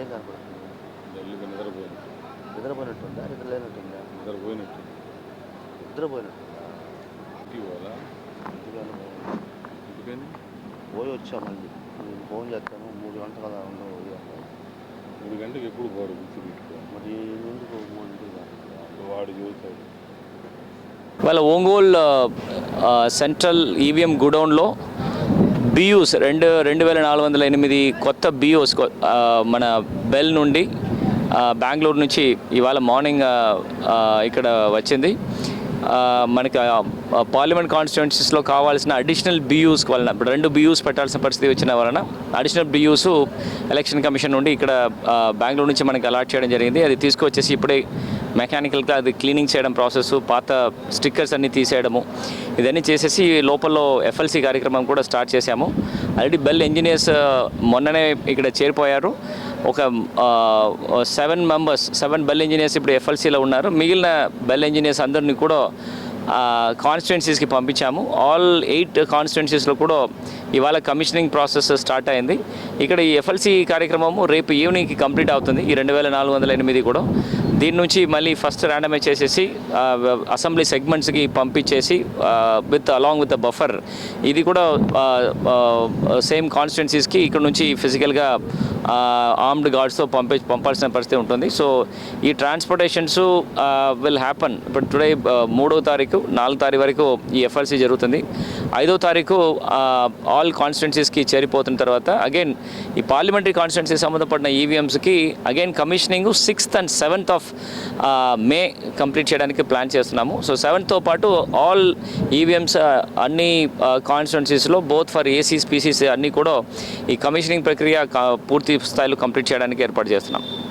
ఏం కనపడుతుంది నిద్రపోయినట్టు నిద్రపోయినట్టుందా నిద్ర లేనట్టుందా నిద్రపోయినట్టు. నిద్రపోయినట్టుందా? ఇంటికి పోయి వచ్చా మళ్ళీ. నేను ఫోన్ చేస్తాను. మూడు గంటల కదా ఉండవు. మూడు గంటలకు ఎప్పుడు పోరు గుర్తు పెట్టుకో? మరి ఎందుకు మూడింటికి కాదు వాడు చూస్తాడు. వాళ్ళ ఒంగోలు సెంట్రల్ ఈవీఎం గుడౌన్లో బియూస్ రెండు రెండు వేల నాలుగు వందల ఎనిమిది కొత్త బియూస్ మన బెల్ నుండి బెంగళూరు నుంచి ఇవాళ మార్నింగ్ ఇక్కడ వచ్చింది. మనకి పార్లమెంట్ కాన్స్టిట్యున్సీస్లో కావాల్సిన అడిషనల్ బియూస్ వలన ఇప్పుడు రెండు బియూస్ పెట్టాల్సిన పరిస్థితి వచ్చిన వలన అడిషనల్ బియూస్ ఎలక్షన్ కమిషన్ నుండి ఇక్కడ బెంగళూరు నుంచి మనకి అలాట్ చేయడం జరిగింది. అది తీసుకొచ్చేసి ఇప్పుడే మెకానికల్గా అది క్లీనింగ్ చేయడం ప్రాసెస్ పాత స్టిక్కర్స్ అన్నీ తీసేయడము ఇదన్నీ చేసేసి లోపల ఎఫ్ఎల్సి కార్యక్రమం కూడా స్టార్ట్ చేశాము. ఆల్రెడీ బెల్ ఇంజనీర్స్ మొన్ననే ఇక్కడ చేరిపోయారు. ఒక seven members seven BEL engineers ఇప్పుడు ఎఫ్ఎల్సీలో ఉన్నారు. మిగిలిన బెల్ ఇంజనీర్స్ అందరినీ కూడా కాన్స్టిట్యున్సీస్కి పంపించాము. ఆల్ ఎయిట్ కాన్స్టిట్యున్సీస్లో కూడా ఇవాళ కమిషనింగ్ ప్రాసెస్ స్టార్ట్ అయింది. ఇక్కడ ఈ ఎఫ్ఎల్సి కార్యక్రమము రేపు ఈవినింగ్కి కంప్లీట్ అవుతుంది. ఈ రెండు వేల నాలుగు వందల ఎనిమిది కూడా. దీని నుంచి మళ్ళీ ఫస్ట్ ర్యాండమైజ్ చేసేసి అసెంబ్లీ సెగ్మెంట్స్కి పంపించేసి విత్ అలాంగ్ విత్ బఫర్ ఇది కూడా సేమ్ కాన్స్టిట్యున్సీస్కి ఇక్కడ నుంచి ఫిజికల్గా ఆర్మ్డ్ గార్డ్స్తో పంపి పంపాల్సిన పరిస్థితి ఉంటుంది. సో ఈ ట్రాన్స్పోర్టేషన్స్ విల్ హ్యాపన్ ఇప్పుడు టుడే మూడో తారీఖు నాలుగు తారీఖు వరకు ఈ ఎఫ్ఎల్సీ జరుగుతుంది. ఐదో తారీఖు ఆల్ కాన్స్టిట్యున్సీస్కి చేరిపోతున్న తర్వాత అగైన్ ఈ పార్లమెంటరీ కాన్స్టిట్యున్సీ సంబంధపడిన ఈవీఎంస్కి again commissioning sixth and seventh of May complete చేయడానికి ప్లాన్ చేస్తున్నాము. సో సెవెంత్తో పాటు ఆల్ ఈవీఎంస్ uh, అన్ని కాన్స్టిట్యున్సీస్లో బోత్ ఫర్ ఏసీస్ పీసీస్ అన్నీ కూడా ఈ కమిషనింగ్ ప్రక్రియ uh, పూర్తి స్థాయిలో కంప్లీట్ చేయడానికి ఏర్పాటు చేస్తున్నాం.